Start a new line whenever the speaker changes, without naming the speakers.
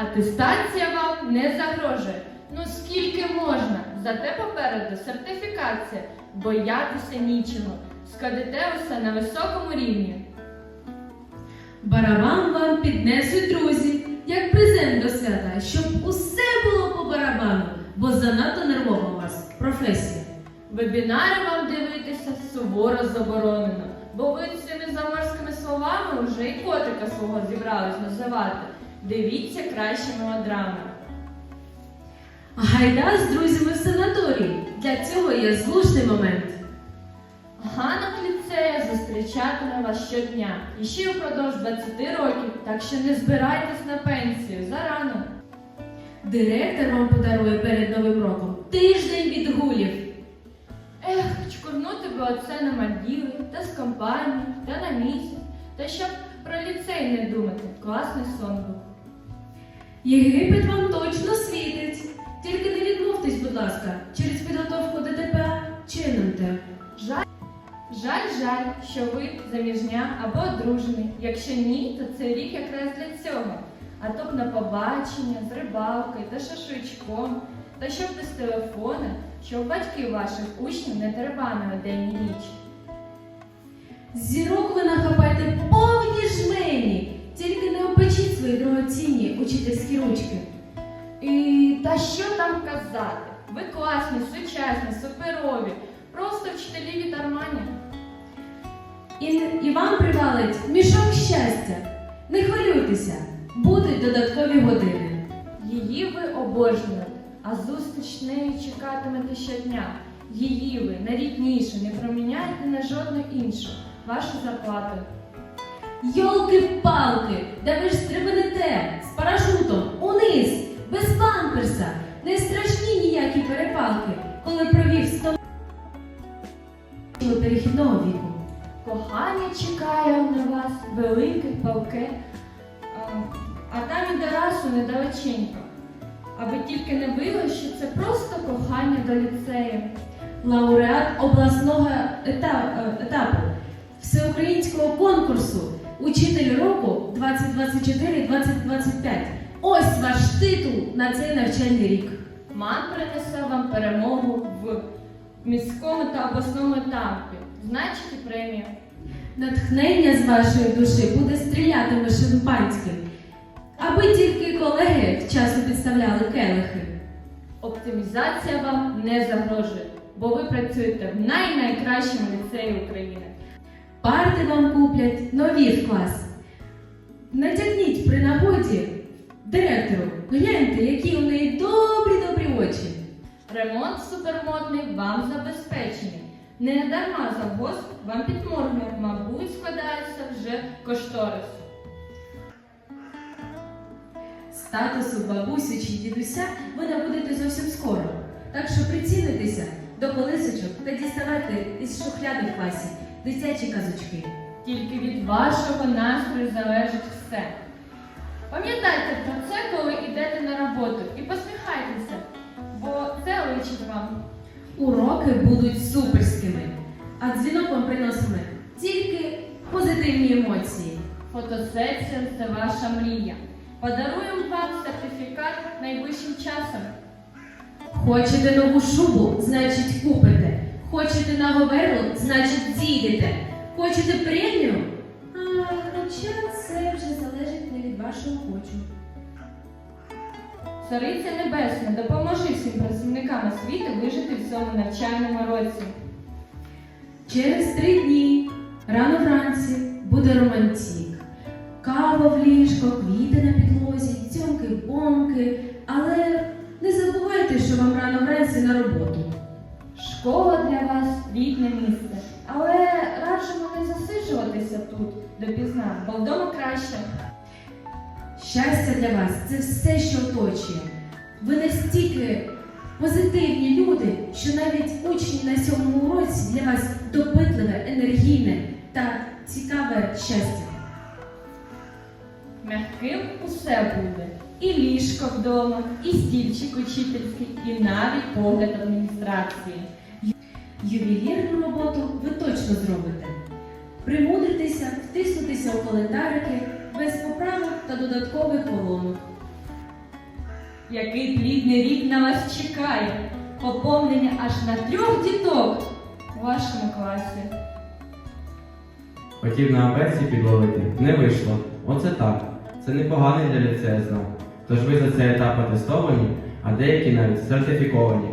Атестація вам не загрожує. Ну скільки можна? Зате попереду сертифікація. Боятися нічого. Складете усе на високому рівні.
Барабан вам піднесуть друзі, як презент до свята, щоб усе було по барабану, бо занадто нервова у вас професія.
Вебінари вам дивитися суворо заборонено, бо ви цими заморськими словами вже і котика свого зібрались називати. Дивіться краще мелодрами.
Гайда з друзями в санаторій. Для цього є злушний момент.
Ганок ліцея зустрічатиме вас щодня і ще впродовж 20 років, так що не збирайтесь на пенсію зарано.
Директор вам подарує перед Новим роком тиждень відгулів.
Ех, чкурнути би оце на Мальдіви, та з компанії, та на місяць, та щоб про ліцей не думати. Класний сон був.
Єгипет вам точно світить. Тільки не відмовтесь, будь ласка, через підготовку до ДПА.
Жаль, жаль, жаль, що ви заміжня або одружений. Якщо ні, то цей рік якраз для цього. А то б на побачення з рибалкою та шашличком, та щоб без телефона, щоб батьки ваших учнів не тербанили день і ніч.
Зірок ви дорогоцінні учительські ручки.
І та що там казати? Ви класні, сучасні, суперові, просто вчителі від Армані.
І, і вам привалить мішок щастя. Не хвилюйтеся, будуть додаткові години.
Її ви обожнюєте, а зустріч нею чекатимете щодня. Її ви найрідніше не проміняєте на жодну іншу вашу зарплату.
Йолки-палки, да ви ж стрибнете з парашутом униз, без памперса. Не страшні ніякі перепалки, коли провів сто перехідного віку.
Кохання чекає на вас велике палке, а, там і до расу недалеченько. Аби тільки не виявилось, що це просто кохання до ліцею.
лауреат обласного е, етапу всеукраїнського конкурсу Учитель року 2024-2025. Ось ваш титул на цей навчальний рік.
Ман принесе вам перемогу в міському та обласному етапі, значить і премію.
Натхнення з вашої душі буде стрілятиме шампанським, аби тільки колеги вчасно підставляли келихи.
Оптимізація вам не загрожує, бо ви працюєте в най-найкращому ліцеї України.
Парти вам куплять нові в клас. Натягніть при нагоді директору, гляньте, які у неї добрі-добрі очі.
Ремонт супермодний вам забезпечений. Не дарма завгосп вам підморгує, мабуть, складається вже кошторис.
Статусу бабусі чи дідуся ви набудете зовсім скоро. Так що прицінуйтеся до колисочок та діставайте із шухляди в класі дитячі казочки.
Тільки від вашого настрою залежить все. Пам'ятайте про це, коли йдете на роботу, і посміхайтеся, бо це личить вам.
Уроки будуть суперськими, а дзвінок вам приносиме тільки позитивні емоції.
Фотосесія це ваша мрія. Подаруємо вам сертифікат найближчим часом.
Хочете нову шубу, значить купите. Хочете на говерло, значить зійдете. Хочете премію? А, хоча це вже залежить не від вашого хочу.
Цариця Небесна, допоможи всім працівникам освіти вижити в цьому навчальному році.
Через три дні, рано вранці, буде романтик. Кава в ліжко, квіти на підлозі, цьомки, бомки. Але
для місце. Але раджимо не засиджуватися тут допізна, бо вдома краще.
Щастя для вас це все, що оточує. Ви настільки позитивні люди, що навіть учні на сьомому уроці для вас допитливе, енергійне та цікаве щастя.
Мягким усе буде. І ліжко вдома, і стільчик учительський, і навіть погляд адміністрації.
Ювелірну роботу ви точно зробите. Примудритеся, втиснутися у календарики без поправок та додаткових колонок.
який плідний рік на вас чекає. Поповнення аж на трьох діток у вашому класі.
Хотів на абетці підловити, не вийшло. Оце так. Це непоганий для ліцею знак. Тож ви за цей етап атестовані, а деякі навіть сертифіковані.